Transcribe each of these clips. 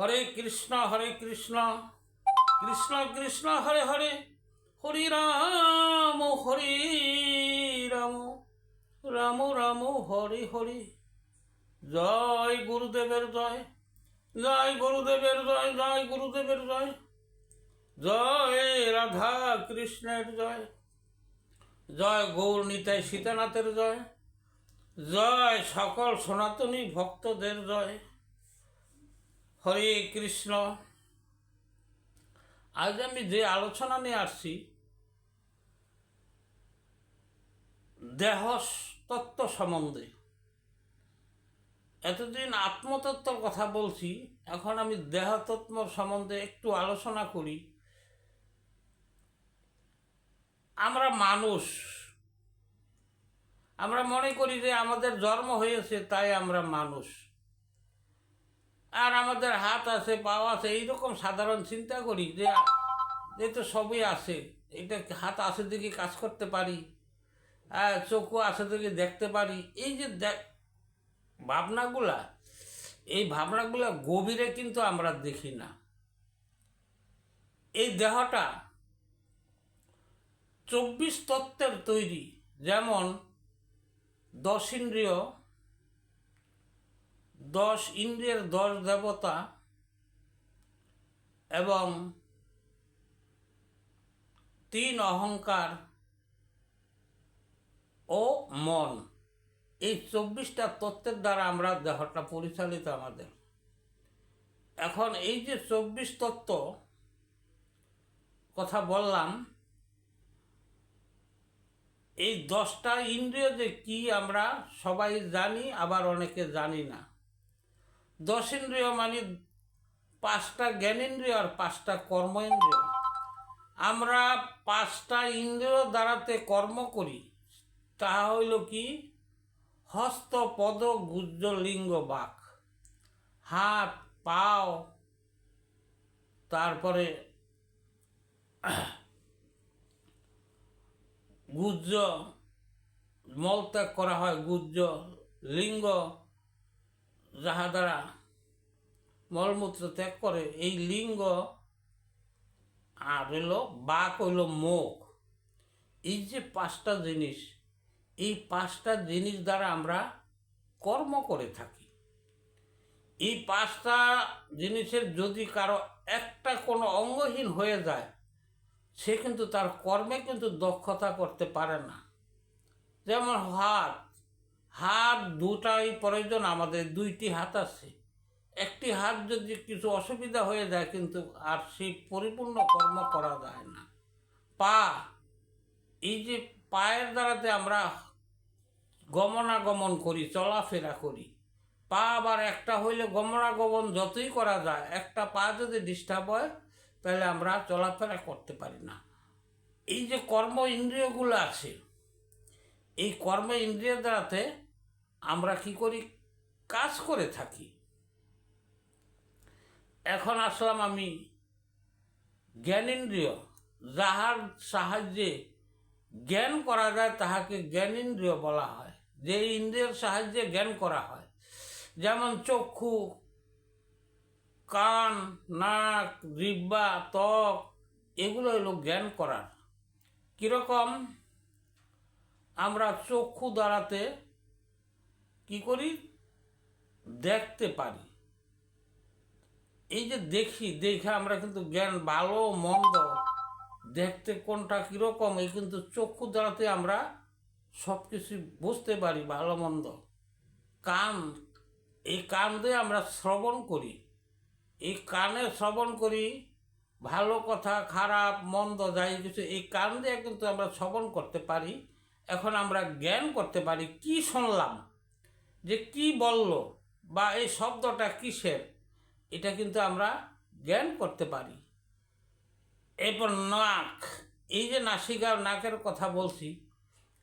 হরে কৃষ্ণ হরে কৃষ্ণ। কৃষ্ণ কৃষ্ণ, হরে হরে। হরি রাম হরি রাম। রাম রাম, হরি হরি। জয় গুরুদেবের জয়। জয় গুরুদেবের জয় জয় গুরুদেবের জয়। জয় রাধা কৃষ্ণের জয়। জয় গৌর নিতাই সীতানাথের জয়। জয় সকল সনাতনী ভক্তদের জয়। হরে কৃষ্ণ। আজ আমি যে আলোচনা নিয়ে আসছি দেহ তত্ত্ব সম্বন্ধে। এতদিন আত্মতত্ত্বর কথা বলছি, এখন আমি দেহতত্ত্ব সম্বন্ধে একটু আলোচনা করি। আমরা মানুষ, আমরা মনে করি যে আমাদের জন্ম হয়েছে, তাই আমরা মানুষ। আর আমাদের হাত আছে, পাও আছে, এইরকম সাধারণ চিন্তা করি যে এই তো সবই আছে। এটা হাত আছে দিকে কাজ করতে পারি? হ্যাঁ চোখও আছে দিকে দেখতে পারি। এই যে দেখ, ভাবনাগুলা, এই ভাবনাগুলা গভীরে কিন্তু আমরা দেখি না। এই দেহটা চব্বিশ তত্ত্বের তৈরি। যেমন দশ ইন্দ্রিয় দশ ইন্দ্রিয়ের দশ দেবতা এবং তিন অহংকার ও মন। এই চব্বিশটা তত্ত্বের দ্বারা আমরা দেহটা পরিচালিত আমাদের। এখন এই যে চব্বিশ তত্ত্ব কথা বললাম, এই দশটা ইন্দ্রিয় যে কি আমরা সবাই জানি, আবার অনেকে জানি না। দশ ইন্দ্রিয় মানে পাঁচটা জ্ঞানেন্দ্রিয় আর পাঁচটা কর্মেন্দ্রিয়। আমরা পাঁচটা ইন্দ্রিয় দ্বারাতে কর্ম করি তাহা হইল কি? হস্ত, পদ, গুজ্জ, লিঙ্গ, বাক। হাত, পাও, তারপরে গুজ্জ, মলত্যাগ করা হয়, গুজ্জ, লিঙ্গ, যাহা দ্বারা মলমূত্র ত্যাগ করে, এই লিঙ্গ আর হইল বাক হইল মুখ। এই যে পাঁচটা জিনিস, এই পাঁচটা জিনিস দ্বারা আমরা কর্ম করে থাকি। এই পাঁচটা জিনিসের যদি কারও একটা কোনো অঙ্গহীন হয়ে যায়, সে কিন্তু তার কর্মে কিন্তু দক্ষতা করতে পারে না। যেমন হাত হাত দুটাই প্রয়োজন, আমাদের দুইটি হাত আছে। একটি হাত যদি কিছু অসুবিধা হয়ে যায়, কিন্তু আর সেই পরিপূর্ণ কর্ম করা যায় না। পা, এই যে পায়ের দ্বারাতে আমরা গমনাগমন করি, চলাফেরা করি, পা আবার একটা হইলে গমনাগমন যতই করা যায়, একটা পা যদি ডিস্টার্ব হয়, তাহলে আমরা চলাফেরা করতে পারি না। এই যে কর্ম ইন্দ্রিয়গুলো আছে, এই কর্ম ইন্দ্রিয় দ্বারাতে আমরা কি করি? কাজ করে থাকি। এখন আসলাম আমি জ্ঞানেন্দ্রিয়। যাহার সাহায্যে জ্ঞান করা যায়, তাহাকে জ্ঞানেন্দ্রিয় বলা হয়। যে ইন্দ্রিয়ের সাহায্যে জ্ঞান করা হয়, যেমন চক্ষু, কান, নাক জিব্বা ত্বক, এগুলো হলো জ্ঞান করার। কীরকম? আমরা চক্ষু দ্বারাতে কি করি? দেখতে পারি। এই যে দেখি, দেখে আমরা কিন্তু জ্ঞান ভালো, মন্দ, দেখতে কোনটা কীরকম, এই কিন্তু চক্ষু দ্বারাতে আমরা সব কিছু বুঝতে পারি, ভালো, মন্দ। কান, এই কান দিয়ে আমরা শ্রবণ করি। এই কানে শ্রবণ করি, ভালো কথা, খারাপ, মন্দ, যাই কিছু, এই কান দিয়ে কিন্তু আমরা শ্রবণ করতে পারি। এখন আমরা জ্ঞান করতে পারি, কি শুনলাম, যে কি বলল, বা এই শব্দটা কিসের? এটা কিন্তু আমরা জ্ঞান করতে পারি। এরপর নাক, এই যে নাসিকা নাকের কথা বলছি,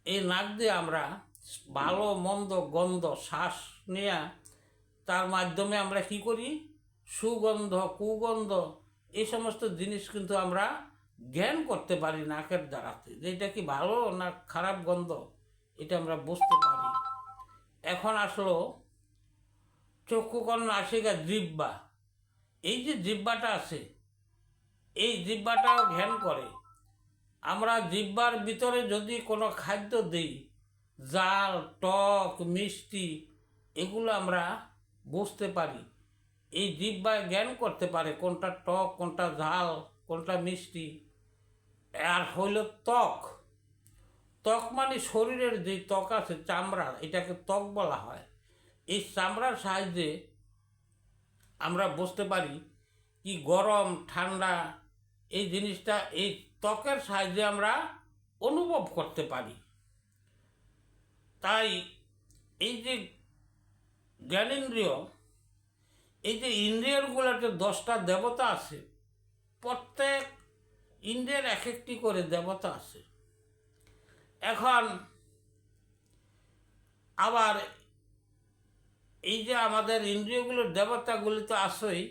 এই নাক দিয়ে আমরা ভালো, মন্দ, গন্ধ, শ্বাস নেয়া, তার মাধ্যমে আমরা কি করি? সুগন্ধ, কুগন্ধ, এই সমস্ত জিনিস কিন্তু আমরা জ্ঞান করতে পারি নাকের দ্বারাতে। যে এটা কি ভালো না খারাপ গন্ধ? এটা আমরা বুঝতে পারি। এখন আসলো চক্ষু কর্ণ নাসিকা জিব্বা এই যে জিব্বাটা আছে, এই জিব্বাটাও ঘ্যান করে। আমরা জিব্বার ভিতরে যদি কোনো খাদ্য দিই, জাল, টক, মিষ্টি, এগুলো আমরা বুঝতে পারি। এই জিব্বায় জ্ঞান করতে পারে, কোনটা টক, কোনটা ঝাল কোনটা মিষ্টি। আর হইল ত্বক। ত্বক মানে শরীরের যে ত্বক আছে চামড়া এটাকে ত্বক বলা হয়। এই চামড়ার সাহায্যে আমরা বুঝতে পারি কি গরম, ঠান্ডা, এই জিনিসটা, এই ত্বকের সাহায্যে আমরা অনুভব করতে পারি। তাই এই যে জ্ঞানেন্দ্রিয় এই যে ইন্দ্রিয়গুলোতে দশটা দেবতা আছে, প্রত্যেক ইন্দ্রিয়ের এক একটি করে দেবতা আছে। এখন আবার এই যে আমাদের ইন্দ্রিয়গুলোর দেবতাগুলি তো আসেই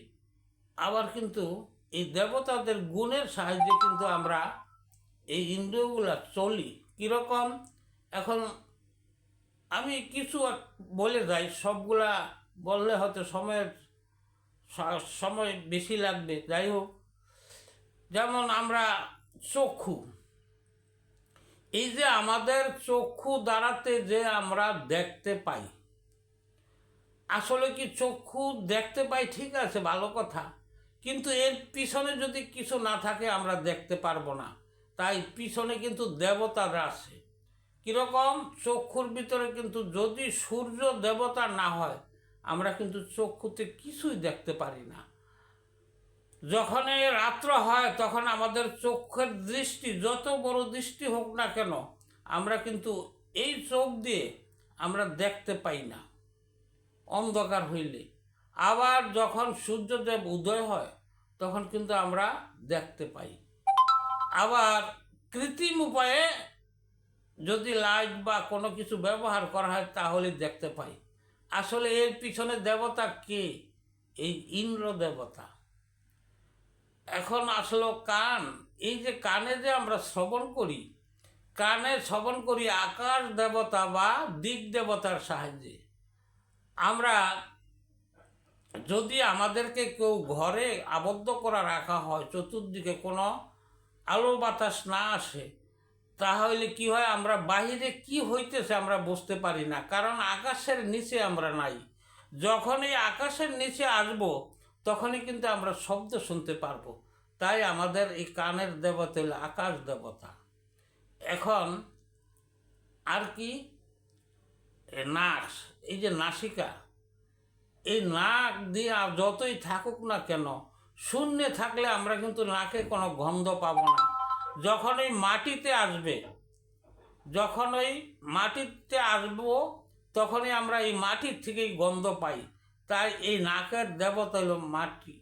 আবার কিন্তু এই দেবতাদের গুণের সাহায্যে কিন্তু আমরা এই ইন্দ্রিয়গুলো চলি। কীরকম? এখন আমি কিছু বলে যাই, সবগুলা বললে হয়তো সময়ের সময় বেশি লাগবে। যাই হোক, যেমন আমরা চক্ষু। এই যে আমাদের চক্ষু দ্বারাতে যে আমরা দেখতে পাই আসলে কি চক্ষু দেখতে পাই? ঠিক আছে, ভালো কথা। কিন্তু এর পিছনে যদি কিছু না থাকে, আমরা দেখতে পারব না। তাই পিছনে কিন্তু দেবতারা আছে। কীরকম? চক্ষুর ভিতরে কিন্তু যদি সূর্য দেবতা না হয়, আমরা কিন্তু চক্ষুতে কিছুই দেখতে পারি না। যখন এই রাত্র হয়, তখন আমাদের চোখের দৃষ্টি, যত বড় দৃষ্টি হোক না কেন, আমরা কিন্তু এই চোখ দিয়ে আমরা দেখতে পাই না। অন্ধকার হইলে। আবার যখন সূর্যদেব উদয় হয়, তখন কিন্তু আমরা দেখতে পাই। আবার কৃত্রিম উপায়ে যদি লাইট বা কোনো কিছু ব্যবহার করা হয়, তাহলে দেখতে পাই। আসলে এর পিছনে দেবতা কে? এই ইন্দ্র দেবতা। এখন আসলো কান। এই যে কানে যে আমরা শ্রবণ করি, কানে শ্রবণ করি আকাশ দেবতা বা দিক দেবতার সাহায্যে। আমরা যদি আমাদেরকে কেউ ঘরে আবদ্ধ করা রাখা হয়, চতুর্দিকে কোনো আলো বাতাস না আসে, তাহলে কি হয়? আমরা বাহিরে কি হইতেছে আমরা বুঝতে পারি না। কারণ আকাশের নিচে আমরা নাই। যখন এই আকাশের নিচে আসব, তখনই কিন্তু আমরা শব্দ শুনতে পারব। তাই আমাদের এই কানের দেবতা হলো আকাশ দেবতা। এখন আর কি নাক, এই যে নাসিকা, এই নাক দিয়ে যতই থাকুক না কেন, শূন্যে থাকলে আমরা কিন্তু নাকে কোনো গন্ধ পাবো না। যখন ওই মাটিতে আসবে, যখন ওই মাটিতে আসব, তখনই আমরা এই মাটির থেকেই গন্ধ পাই। তাই এই নাকের দেবতা হলো মাটি।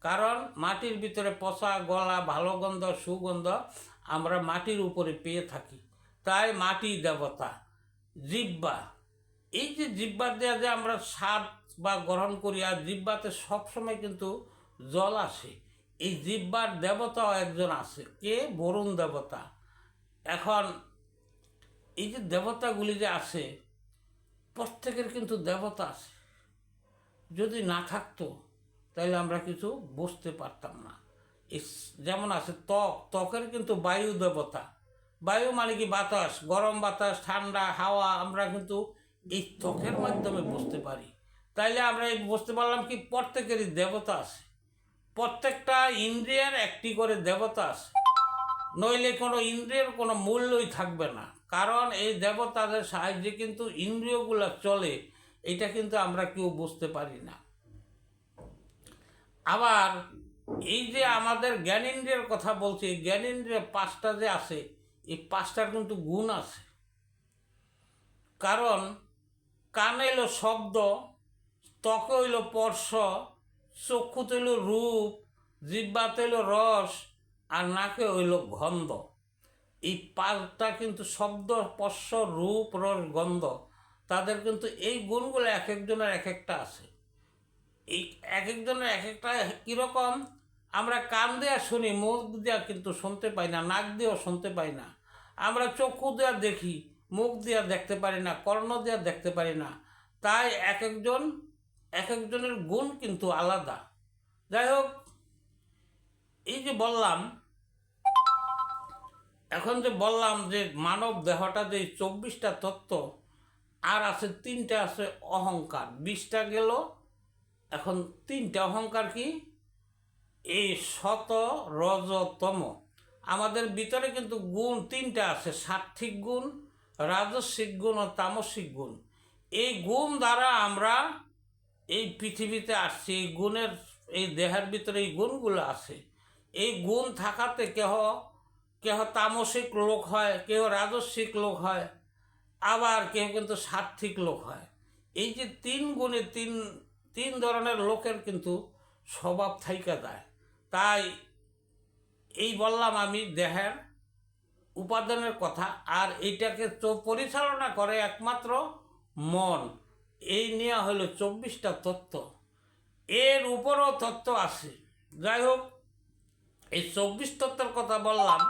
কারণ মাটির ভিতরে পচা গলা, ভালো গন্ধ, সুগন্ধ আমরা মাটির উপরে পেয়ে থাকি। তাই মাটি দেবতা। জিব্বা। এই যে জিব্বা দেওয়া যে আমরা স্বাদ বা গ্রহণ করি, আর জিব্বাতে সবসময় কিন্তু জল আসে। এই জিব্বার দেবতাও একজন আছে। কে? বরুণ দেবতা। এখন এই যে দেবতাগুলি যে আছে, প্রত্যেকের কিন্তু দেবতা আছে। যদি না থাকতো, তাহলে আমরা কিছু বুঝতে পারতাম না। যেমন আছে ত্বক, ত্বকের কিন্তু বায়ু দেবতা। বায়ু মানে কি বাতাস, গরম বাতাস, ঠান্ডা, হাওয়া, আমরা কিন্তু এই ত্বকের মাধ্যমে বুঝতে পারি। তাইলে আমরা এই বুঝতে পারলাম কি, প্রত্যেকেরই দেবতা আছে। প্রত্যেকটা ইন্দ্রিয়ার একটি করে দেবতা আছে। নইলে কোনো ইন্দ্রিয়ের কোনো মূল্যই থাকবে না। কারণ এই দেবতাদের সাহায্যে কিন্তু ইন্দ্রিয়গুলো চলে, এটা কিন্তু আমরা কেউ বুঝতে পারি না। আবার এই যে আমাদের জ্ঞানেন্দ্রিয়ের কথা বলছি, এই জ্ঞানেন্দ্রিয় পাঁচটা যে আছে এই পাঁচটার কিন্তু গুণ আছে। কারণ কান এলো শব্দ, ত্বক হইল স্পর্শ চক্ষুতে হইল রূপ জিব্বাতে হইল রস, আর নাকে হইল গন্ধ। এই পাঁচটা কিন্তু শব্দ, স্পর্শ, রূপ, রস, গন্ধ, তাদের কিন্তু এই গুণগুলো এক একজনের এক একটা আছে। এই এক একজনের এক একটা কীরকম আমরা কান দেওয়া শুনি, মুখ দেওয়া কিন্তু শুনতে পাই না, নাক দিয়েও শুনতে পাই না। আমরা চক্ষু দেওয়া দেখি, মুখ দেওয়া দেখতে পারি না, কর্ণ দেওয়া দেখতে পারি না। তাই এক একজন, এক একজনের গুণ কিন্তু আলাদা। যাই হোক, এই যে বললাম, এখন যে বললাম যে মানব দেহটা যে চব্বিশটা তত্ত্ব, আর আছে তিনটা আছে অহংকার। বিশটা গেল, এখন তিনটা অহংকার কি? এই শত রজতম আমাদের ভিতরে কিন্তু গুণ তিনটা আছে সাত্বিক গুণ, রাজস্বিক গুণ ও তামসিক গুণ। এই গুণ দ্বারা আমরা এই পৃথিবীতে আসছি, এই গুণের, এই দেহের ভিতরে এই গুণগুলো আছে। এই গুণ থাকাতে কেহ কেহ তামসিক লোক হয়, কেহ রাজস্বিক লোক হয়, আবার কেউ কিন্তু সাত্বিক লোক হয়। এই যে তিন গুণে তিন তিন ধরনের লোকের কিন্তু স্বভাব থাইকা দেয় তাই এই বললাম আমি দেহের উপাদানের কথা, আর এইটাকে পরিচালনা করে একমাত্র মন। এই নিয়ে হলো চব্বিশটা তত্ত্ব। এর উপরও তত্ত্ব আছে। যাই হোক, এই চব্বিশ তত্ত্বের কথা বললাম।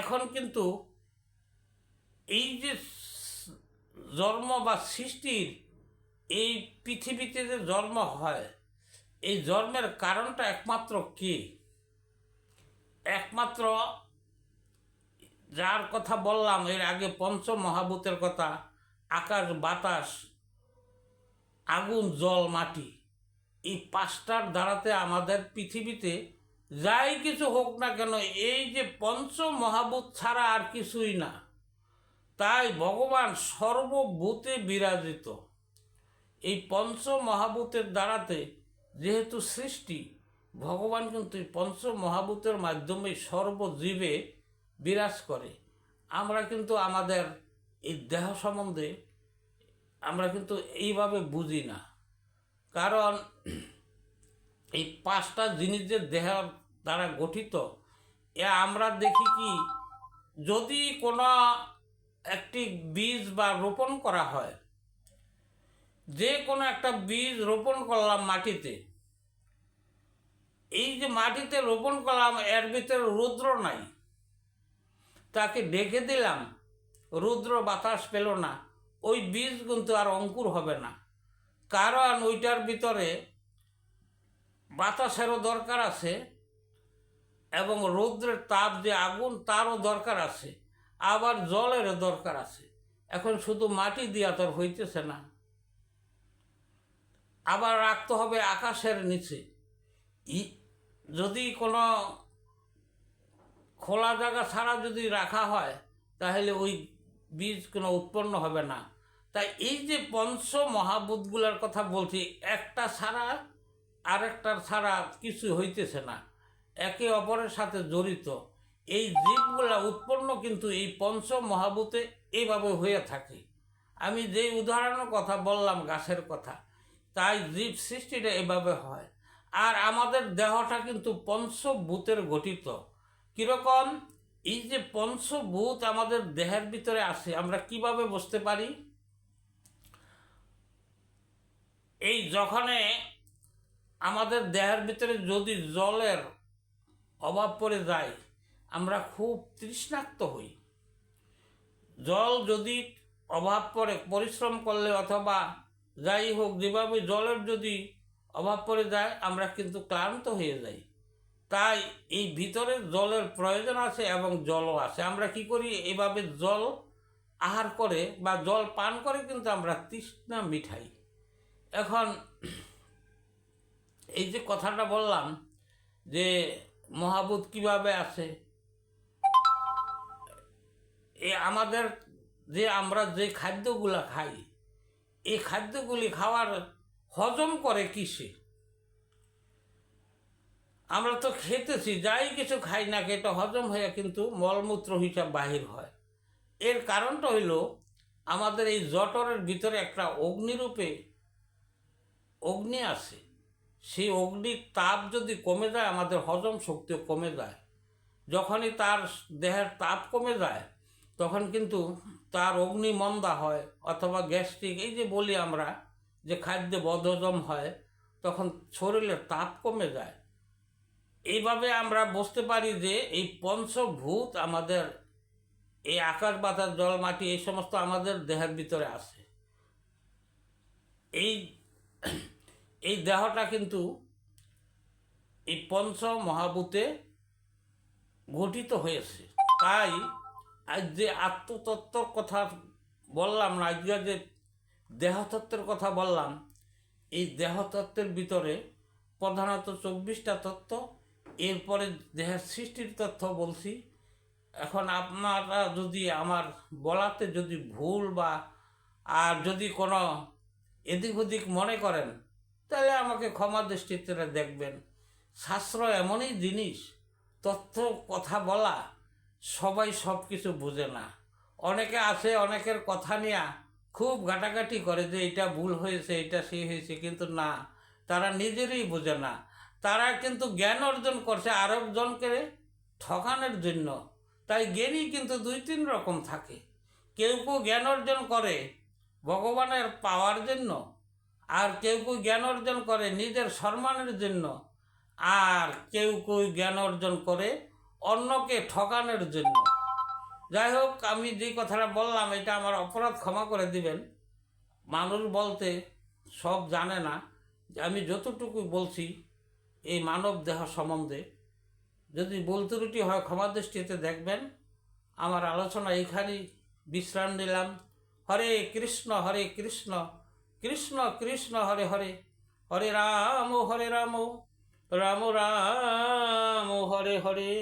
এখন কিন্তু এই যে জন্ম বা সৃষ্টির এই পৃথিবীতে যে জন্ম হয় এই জন্মের কারণটা একমাত্র কি? একমাত্র যার কথা বললাম, এর আগে পঞ্চ মহাভূতের কথা, আকাশ, বাতাস, আগুন, জল, মাটি। এই পাঁচটার দ্বারাতে আমাদের পৃথিবীতে যাই কিছু হোক না কেন, এই যে পঞ্চ মহাভূত ছাড়া আর কিছুই না, তাই ভগবান সর্বভূতে বিরাজিত। এই পঞ্চ মহাভূতের দ্বারাতে যেহেতু সৃষ্টি, ভগবান কিন্তু পঞ্চ মহাভূতের মাধ্যমে সর্বজীবে বিরাজ করে। আমরা কিন্তু আমাদের এই দেহ সম্বন্ধে আমরা কিন্তু এইভাবে বুঝি না। কারণ এই পাঁচটা জিনিস যে দেহ দ্বারা গঠিত, এ আমরা দেখি কি, যদি কোনো একটি বীজ বা রোপণ করা হয় যে কোনো একটা বীজ রোপণ করলাম মাটিতে। এই যে মাটিতে রোপণ করলাম, এর ভিতরে রুদ্র নাই। তাকে ডেকে দিলাম, রুদ্র বাতাস পেল না। ওই বীজ কিন্তু আর অঙ্কুর হবে না। কারণ ওইটার ভিতরে বাতাসেরও দরকার আছে এবং রৌদ্রের তাপ যে আগুন, তারও দরকার আছে। আবার জলেরও দরকার আছে। এখন শুধু মাটি দিয়া তোর হইতেছে না। আবার রাখতে হবে আকাশের নিচে। যদি কোনো খোলা জায়গা ছাড়া যদি রাখা হয়, তাহলে ওই বীজ কোনো উৎপন্ন হবে না। তাই এই যে পঞ্চ মহাভূতগুলোর কথা বলছি, একটা ছাড়া আরেকটার ছাড়া কিছু হইতেছে না। একে অপরের সাথে জড়িত। এই জীবগুলা উৎপন্ন কিন্তু এই পঞ্চ মহাভূতে এইভাবে হয়ে থাকে। আমি যে উদাহরণের কথা বললাম, গাছের কথা তাই জীব সৃষ্টিটা এভাবে হয়। আর আমাদের দেহটা কিন্তু পঞ্চভূতের গঠিত। কীরকম? এই যে পঞ্চভূত আমাদের দেহের ভিতরে আছে, আমরা কীভাবে বুঝতে পারি? এই যখনে আমাদের দেহের ভিতরে যদি জলের অভাব পড়ে যায়, আমরা খুব তৃষ্ণাক্ত হই। জল যদি অভাব পড়ে পরিশ্রম করলে অথবা যাই হোক, যেভাবে জলের যদি অভাব পড়ে যায়, আমরা কিন্তু ক্লান্ত হয়ে যাই। তাই এই ভিতরে জলের প্রয়োজন আছে এবং জলও আছে। আমরা কি করি? এভাবে জল আহার করে বা জল পান করে কিন্তু আমরা তৃষ্ণা মিঠাই। এখন এই যে কথাটা বললাম যে মহাভূত কীভাবে আছে? এ আমাদের যে আমরা যে খাদ্যগুলা খাই এই খাদ্যগুলি খাওয়ার হজম করে কিসে? আমরা তো খেতেছি, যাই কিছু খাই না এটা হজম হয়ে কিন্তু মলমূত্র হিসাব বাহির হয়। এর কারণটা হইল, আমাদের এই জটরের ভিতরে একটা অগ্নিরূপে অগ্নি আছে। সেই অগ্নির তাপ যদি কমে যায়, আমাদের হজম শক্তিও কমে যায়। যখনই তার দেহের তাপ কমে যায় তখন কিন্তু তার অগ্নি মন্দা হয় অথবা গ্যাস্ট্রিক, এই যে বলি আমরা যে খাদ্যে বদহজম হয়, তখন শরীরের তাপ কমে যায়। এইভাবে আমরা বুঝতে পারি যে এই পঞ্চভূত আমাদের এই আকাশ, বাতাস, জল, মাটি, এই সমস্ত আমাদের দেহের ভিতরে আছে। এই এই দেহটা কিন্তু এই পঞ্চ মহাভূতে গঠিত হয়েছে। তাই আজ যে আত্মতত্ত্বর কথা বললাম না, আজকে যে দেহতত্ত্বের কথা বললাম, এই দেহতত্ত্বের ভিতরে প্রধানত চব্বিশটা তত্ত্ব, এরপরে দেহের সৃষ্টির তথ্য বলছি। এখন আপনারা যদি আমার বলাতে যদি ভুল বা, আর যদি কোনো এদিক ওদিক মনে করেন, তাহলে আমাকে ক্ষমা দৃষ্টিতে দেখবেন। শাস্ত্র এমনই জিনিস তথ্য কথা বলা সবাই সব কিছু বুঝে না। অনেকে আছে, অনেকের কথা নিয়ে খুব ঘাটাঘাটি করে যে এটা ভুল হয়েছে, এটা সে হয়েছে, কিন্তু না, তারা নিজেরই বোঝে না। তারা কিন্তু জ্ঞান অর্জন করছে আরেকজনকে ঠকানোর জন্য। তাই জ্ঞানই কিন্তু দুই তিন রকম থাকে। কেউ কেউ জ্ঞান অর্জন করে ভগবানের পাওয়ার জন্য, আর কেউ কেউ জ্ঞান অর্জন করে নিজের সম্মানের জন্য, আর কেউ কেউ জ্ঞান অর্জন করে অন্যকে ঠকানোর জন্য। যাই হোক, আমি যে কথাটা বললাম, এটা আমার অপরাধ ক্ষমা করে দিবেন। মানুষ বলতে সব জানে না আমি যতটুকু বলছি, এই মানব দেহ সম্বন্ধে। যদি বলতে ত্রুটি হয় ক্ষমা দৃষ্টিতে দেখবেন। আমার আলোচনা এইখানেই বিশ্রাম নিলাম। হরে কৃষ্ণ হরে কৃষ্ণ কৃষ্ণ কৃষ্ণ, হরে হরে। হরে রাম হরে রাম রাম রাম, হরে হরে।